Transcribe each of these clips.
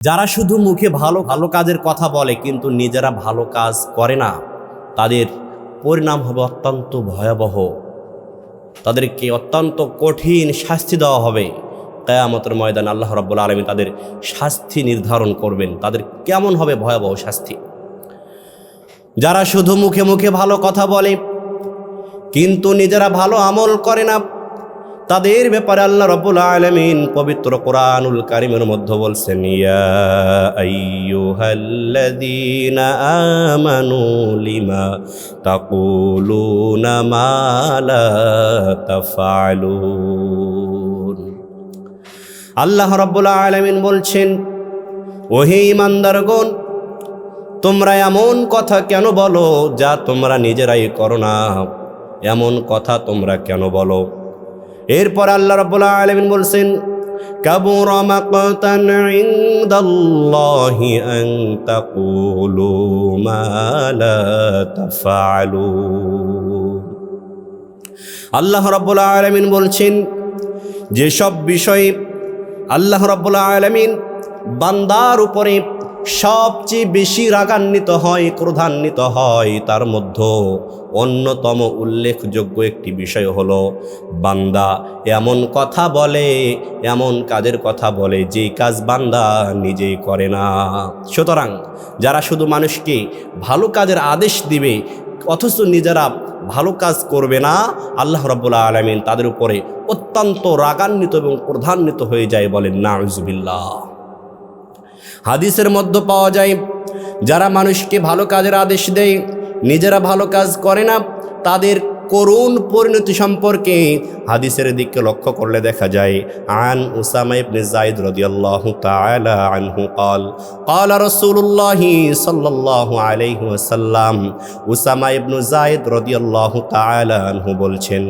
যারা শুধু মুখে ভালো ভালো কাজের কথা বলে, কিন্তু নিজেরা ভালো কাজ করে না, তাদের পরিণাম হবে অত্যন্ত ভয়াবহ। তাদেরকে অত্যন্ত কঠিন শাস্তি দেওয়া হবে। কেয়ামতের ময়দান আল্লাহ রব্বুল আলমী তাদের শাস্তি নির্ধারণ করবেন। তাদের কেমন হবে ভয়াবহ শাস্তি? যারা শুধু মুখে মুখে ভালো কথা বলে, কিন্তু নিজেরা ভালো আমল করে না তাদের ব্যাপারে আল্লাহ রব্বুল আলমিন পবিত্র কোরআনুল কারিমের মধ্যে বলছেন লিমা তাকুলুনা মা লা তাফআলুন? আল্লাহ রব্বুল আলমিন বলছেন, ওহে ইমানদারগণ তোমরা এমন কথা কেন বলো যা তোমরা নিজেরাই করো না? এমন কথা তোমরা কেন বলো? এরপর আল্লাহ রাব্বুল আলামিন বলছেন, কাবুর আল্লাহ রাব্বুল আলামিন বলছেন, যেসব বিষয়ে আল্লাহ রাব্বুল আলামিন বান্দার উপরে সবচেয়ে বেশি রাগান্বিত হয়, ক্রোধান্বিত হয়। তার মধ্যে অন্যতম উল্লেখযোগ্য একটি বিষয় হলো, বান্দা এমন কথা বলে, এমন কাজের কথা বলে, যে কাজ বান্দা নিজেই করে না। সুতরাং যারা শুধু মানুষকে ভালো কাজের আদেশ দিবে, অথচ নিজেরা ভালো কাজ করবে না, আল্লাহ রব্বুল্লা আলমিন তাদের উপরে অত্যন্ত রাগান্বিত এবং প্রধান্বিত হয়ে যায় বলেন, নাউজুবিল্লাহ। হাদিসের মধ্যে পাওয়া যায়, যারা মানুষকে ভালো কাজের আদেশ দেয়, নিজেরা ভালো কাজ করে না, তাদের করুণ পরিণতি সম্পর্কে হাদিসের দিকে লক্ষ্য করলে দেখা যায় আন উসামা ইবনে জাইদ রাদিয়াল্লাহু তাআলা আনহু قال قال رسول الله صلى الله عليه وسلم উসামা ইবনে জাইদ রাদিয়াল্লাহু তাআলা আনহু বলছেন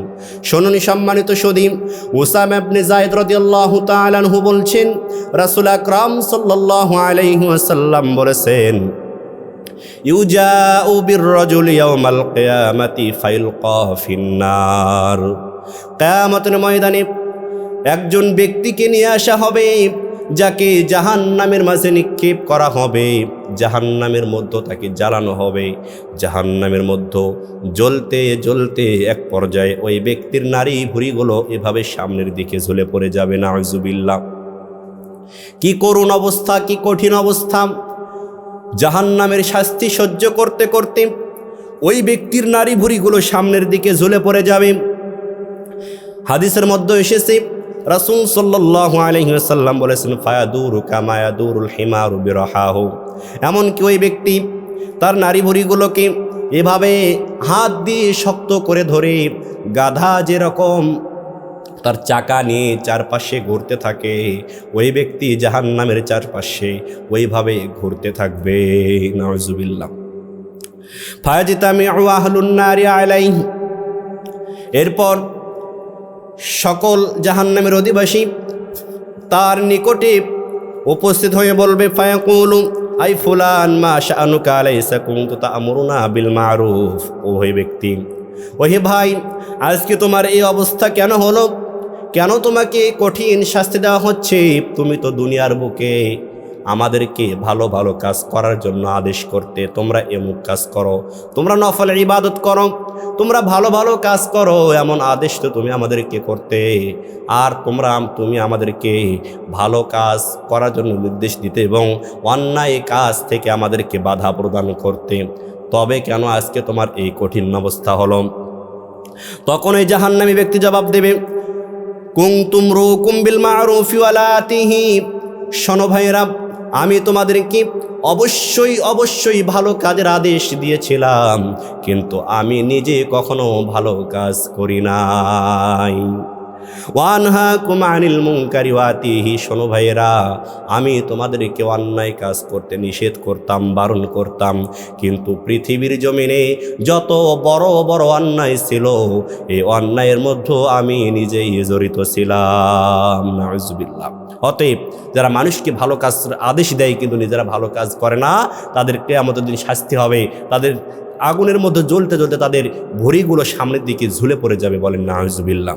শুনুন সম্মানিত সদীম উসামা ইবনে জাইদ রাদিয়াল্লাহু তাআলা আনহু বলছেন রাসূল আকরাম সাল্লাল্লাহু আলাইহি ওয়াসাল্লাম বলেছেন ময়দানে একজন ব্যক্তিকে নিয়ে আসা হবে, যাকে জাহান্নামের মাঝে নিক্ষেপ করা হবে। জাহান্নামের মধ্য তাকে জ্বালানো হবে। জাহান্নামের মধ্য জ্বলতে জ্বলতে এক পর্যায়ে ওই ব্যক্তির নারী ভুড়িগুলো এভাবে সামনের দিকে ঝুলে পড়ে যাবে না আজুবিল্লা কি করুণ অবস্থা, কি কঠিন অবস্থা। জাহান্নামের শাস্তি সহ্য করতে করতে ওই ব্যক্তির নারী ভুড়িগুলো সামনের দিকে ঝুলে পড়ে যাবে। হাদিসের মধ্যে এসেছে, রাসুল সাল্লাহ আলহিহাসাল্লাম বলেছেন ফায়াদুর কামায়াদুরুল হিমারু বিরহাহ। এমনকি ওই ব্যক্তি তার নারী ভুড়িগুলোকে এভাবে হাত দিয়ে শক্ত করে ধরে গাধা যেরকম তার চাকা নিয়ে চারপাশে ঘুরতে থাকে। ওই ব্যক্তি জাহান নামের চারপাশে ওইভাবে ঘুরতে থাকবে। নজুবিল্লা ফায়াজিতামি আহলুন্নারি আলাই এরপর সকল জাহান্নামের অধিবাসী তার নিকটে উপস্থিত হয়ে বলবে, ফায়াকুলু, আই ফুলান, মা শানুকা আলাইসা কুনতু তা'মুরুনা বিল মারুফ। ও হে ব্যক্তি, ওহে ভাই, আজকে তোমার এই অবস্থা কেন হলো? কেন তোমাকে কঠিন শাস্তি দেওয়া হচ্ছে? তুমি তো দুনিয়ার বুকে আমাদেরকে ভালো ভালো কাজ করার জন্য আদেশ করতে তোমরা এমুক কাজ করো। তোমরা নফল ইবাদত করো। তোমরা ভালো ভালো কাজ করো, এমন আদেশ তো তুমি আমাদেরকে করতে। আর তোমরা, তুমি আমাদেরকে ভালো কাজ করার জন্য নির্দেশ দিতে এবং অন্যায় কাজ থেকে আমাদেরকে বাধা প্রদান করতে। তবে কেন আজকে তোমার এই কঠিন অবস্থা হলো? তখন এই জাহান্নামী ব্যক্তি জবাব দেবে কুংতুম তুমরু কুম্বিল মারুফি ওয়ালাতিহি শোনো ভাইরা আমি তোমাদেরকে অবশ্যই অবশ্যই ভালো কাজের আদেশ দিয়েছিলাম, কিন্তু আমি নিজে কখনো ভালো কাজ করি নাই। ওয়ানহা কুমানিল মুঙ্কারি ওয়াতিহি শোনো ভাইয়েরা, আমি তোমাদেরকে অন্যায় কাজ করতে নিষেধ করতাম, বারণ করতাম, কিন্তু পৃথিবীর জমিনে যত বড় বড় অন্যায় ছিল, এই অন্যায়ের মধ্যে আমি নিজেই জড়িত ছিলাম। নাজবিল্লাহ অতএব যারা মানুষকে ভালো কাজ আদেশ দেয়, কিন্তু নিজেরা ভালো কাজ করে না তাদেরকে আমাদের দিন শাস্তি হবে। তাদের আগুনের মধ্যে জ্বলতে জ্বলতে তাদের ভুড়িগুলো সামনের দিকে ঝুলে পড়ে যাবে বলেন নাজবিল্লাহ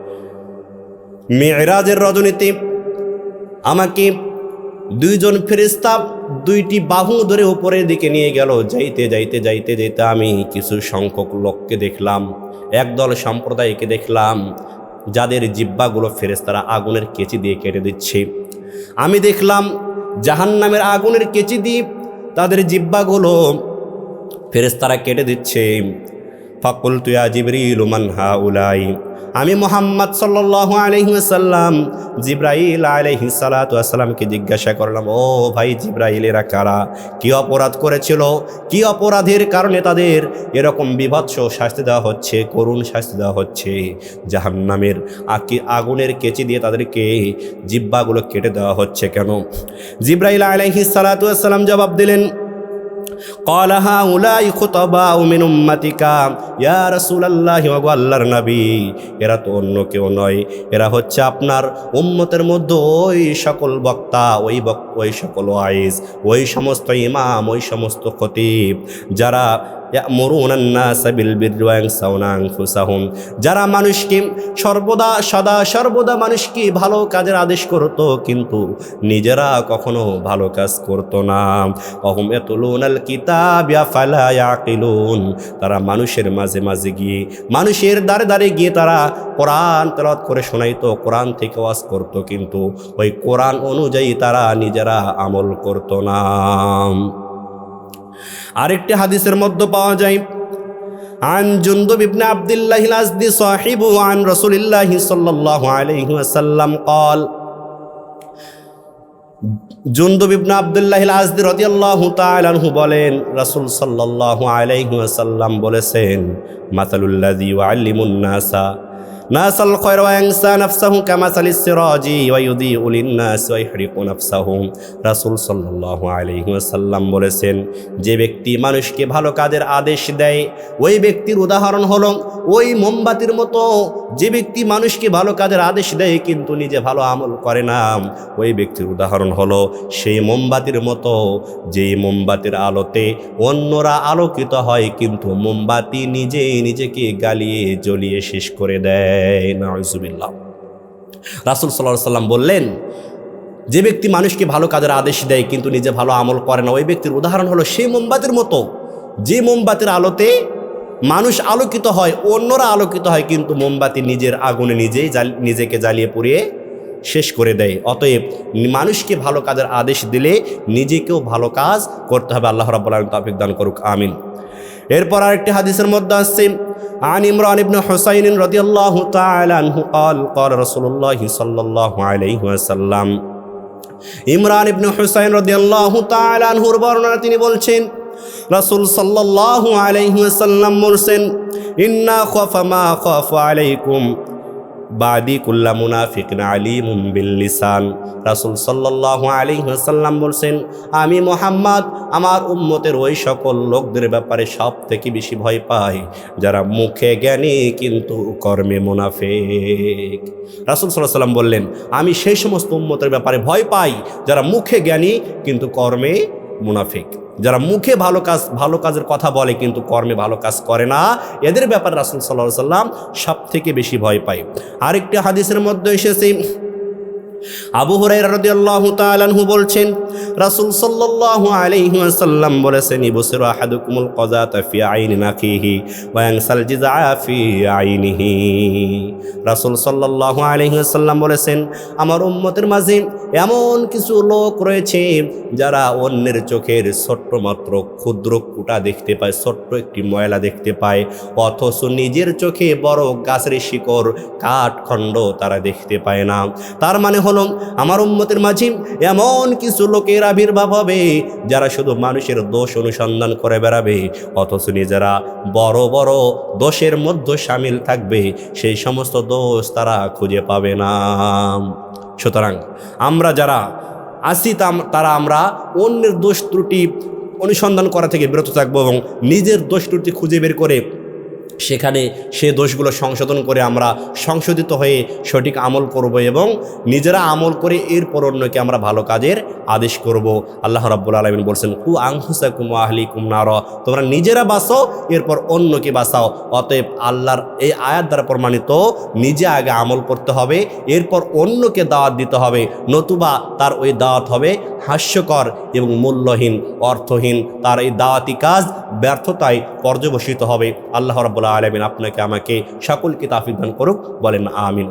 মেয়েরাজের রজনীতে। আমাকে দুইজন ফেরিস্তা দুইটি বাহু ধরে উপরের দিকে নিয়ে গেল। যাইতে যাইতে যাইতে যাইতে আমি কিছু সংখ্যক লোককে দেখলাম, একদল সম্প্রদায়কে দেখলাম, যাদের জিব্বাগুলো ফেরেস্তারা আগুনের কেচি দিয়ে কেটে দিচ্ছে। আমি দেখলাম জাহান্নামের আগুনের কেচি দিয়ে তাদের জিব্বাগুলো ফেরেস্তারা কেটে দিচ্ছে। ফাকুল তুয়া জিবরিল মান হা উলাই আমি মোহাম্মদ সাল্লাল্লাহু আলাইহি ওয়াসাল্লাম জিব্রাইল আলাইহি সালাতু ওয়াসালামকে জিজ্ঞাসা করলাম, ও ভাই জিব্রাইল এরা কারা? কি অপরাধ করেছিল? কি অপরাধের কারণে তাদের এরকম বিভৎস শাস্তি দেওয়া হচ্ছে, করুণ শাস্তি দেওয়া হচ্ছে? জাহান্নামের আকি, আগুনের কেচি দিয়ে তাদেরকে জিব্বাগুলো কেটে দেওয়া হচ্ছে কেন? জিব্রাইল আলাইহি সালাতু ওয়াসালাম জবাব দিলেন قال هؤلاء خطباء من امتك يا رسول الله ওগো আল্লাহর নবী এরা তো অন্য কেউ নয় এরা হচ্ছে আপনার উম্মতের মধ্যে ওই সকল বক্তা ওই বক ওই সকল ওয়াইজ ওই সমস্ত ইমাম ওই সমস্ত খতিব যারা যারা মানুষকে সর্বদা, সদা, সর্বদা মানুষকে ভালো কাজের আদেশ করত, কিন্তু নিজেরা কখনো ভালো কাজ করত না। অহম এতলুনাল কিতাব তারা মানুষের মাঝে মাঝে গিয়ে, মানুষের দ্বারে দ্বারে গিয়ে তারা কোরআন তেলত করে শোনাইতো, কোরআন থেকে ওয়াজ করত, কিন্তু ওই কোরআন অনুযায়ী তারা নিজেরা আমল করত না। আরেকটি হাদিসের মধ্যে পাওয়া যায় عن جندب بن عبد الله الأزدي صاحبه عن رسول الله صلى الله عليه وسلم قال জুন্দুব ইবনে আব্দুল্লাহ আজদি রাদিয়াল্লাহু তাআলা আনহু বলেন রাসূল সাল্লাল্লাহু আলাইহি ওয়াসাল্লাম বলেছেন মাসালুল্লাযী ইউআল্লিমুন নাসা নাসাল খয়র ওয়া নাফসাহু কামাসালিস সিরাজি ওয়া ইউদিউ লিন-নাস ওয়া ইহরিকু নাফসাহু। রাসূল সাল্লাল্লাহু আলাইহি ওয়াসাল্লাম বলেছেন, যে ব্যক্তি মানুষকে ভালো কাজের আদেশ দেয়, ওই ব্যক্তির উদাহরণ হলো ওই মোমবাতির মতো, যে ব্যক্তি মানুষকে ভালো কাজের আদেশ দেয় কিন্তু নিজে ভালো আমল করে না। ওই ব্যক্তির উদাহরণ হলো সেই মোমবাতির মতো, যেই মোমবাতির আলোতে অন্যরা আলোকিত হয় কিন্তু মোমবাতি নিজেই নিজেকে গালিয়ে জ্বলিয়ে শেষ করে দেয়। নাউজুবিল্লাহ। রাসুল সাল্লাম বললেন, যে ব্যক্তি মানুষকে ভালো কাজের আদেশ দেয় কিন্তু নিজে ভালো আমল করে না, ওই ব্যক্তির উদাহরণ হলো সেই মোমবাতির মতো। যে মোমবাতির আলোতে মানুষ আলোকিত হয়, অন্যরা আলোকিত হয়, কিন্তু মোমবাতি নিজের আগুনে নিজেই নিজেকে জ্বালিয়ে পুড়িয়ে শেষ করে দেয়। অতএব মানুষকে ভালো কাজের আদেশ দিলে নিজেকেও ভালো কাজ করতে হবে। আল্লাহ রাব্বুল আলামিন তৌফিক দান করুক। আমিন। এরপর আরেকটি হাদিসের মধ্যে আসছে عن عمران بن حسين رضي الله تعالى عنه قال قال رسول الله صلى الله عليه وسلم ইমরান ইবনে হুসাইন রাদিয়াল্লাহু তাআলা আনহুর বর্ণনা তিনি বলছেন রাসূল সাল্লাল্লাহু আলাইহি ওয়াসাল্লাম বলছেন ইন্না খাফা মা খাফা আলাইকুম বাদি কুল্লা মুনাফিকিন আলিমুম বিল লিসান। রাসূল সাল্লাল্লাহু আলাইহি ওয়াসাল্লাম বলছেন, আমি মোহাম্মদ, আমার উম্মতের ওই সকল লোকদের ব্যাপারে সব থেকে বেশি ভয় পাই, যারা মুখে জ্ঞানী কিন্তু কর্মে মুনাফিক। রাসূল সাল্লাল্লাহু সাল্লাম বললেন, আমি সেই সমস্ত উম্মতের ব্যাপারে ভয় পাই, যারা মুখে জ্ঞানী কিন্তু কর্মে মুনাফিক। যারা মুখে ভালো কাজ, ভালো কাজের কথা বলে কিন্তু কর্মে ভালো কাজ করে না, এদের ব্যাপারে রাসুল সাল্লাহ সাল্লাম সব থেকে বেশি ভয় পায়। আরেকটি হাদিসের মধ্যে এসেছে আবু হুরাইরা রাদিয়াল্লাহু তাআলা আনহু বলছেন, রাসূল সাল্লাল্লাহু আলাইহি ওয়াসাল্লাম বলেছেন, ইবসিরু আহাদুকুমুল কাযাতা ফি আইনি নাকিহি ওয়া ইয়ানসাল আইনিহি। রাসূল সাল্লাল্লাহু আলাইহি ওয়াসাল্লাম বলেছেন, আমার উম্মতের মাঝে এমন কিছু লোক রয়েছে যারা অন্যের চোখের ছোট্ট মাত্র ক্ষুদ্র কুটা দেখতে পায়, ছোট্ট একটি ময়লা দেখতে পায়, অথচ নিজের চোখে বড় গাছের শিকড়, কাঠখণ্ড তারা দেখতে পায় না। তার মানে হলো আমার উম্মতের মাঝে এমন কিছু লোকের আবির্ভাব হবে, যারা শুধু মানুষের দোষ অনুসন্ধান করে বেড়াবে, অথচ নিজেরা বড় বড় দোষের মধ্যে সামিল থাকবে, সেই সমস্ত দোষ তারা খুঁজে পাবে না। সুতরাং আমরা যারা আসি তারা আমরা অন্যের দোষ ত্রুটি অনুসন্ধান করা থেকে বিরত থাকব এবং নিজের দোষ ত্রুটি খুঁজে বের করে সেখানে সে দোষগুলো সংশোধন করে আমরা সংশোধিত হয়ে সঠিক আমল করব এবং নিজেরা আমল করে এরপর অন্যকে আমরা ভালো কাজের আদেশ করব। আল্লাহ রাব্বুল আলমিন বলছেন কু আংহুসাকুম আহলি কুমনার তোমরা নিজেরা বাঁচো এরপর অন্যকে বাঁচাও। অতএব আল্লাহর এই আয়াত দ্বারা প্রমাণিত, নিজে আগে আমল করতে হবে, এরপর অন্যকে দাওয়াত দিতে হবে। নতুবা তার ওই দাওয়াত হবে হাস্যকর এবং মূল্যহীন, অর্থহীন। তার এই দাওয়াতি কাজ ব্যর্থতায় পর্যবসিত হবে। আল্লাহ রাবুল্লাহ আলমিন আপনাকে আমাকে সকলকে তাফিদান করুক বলেন আমিন।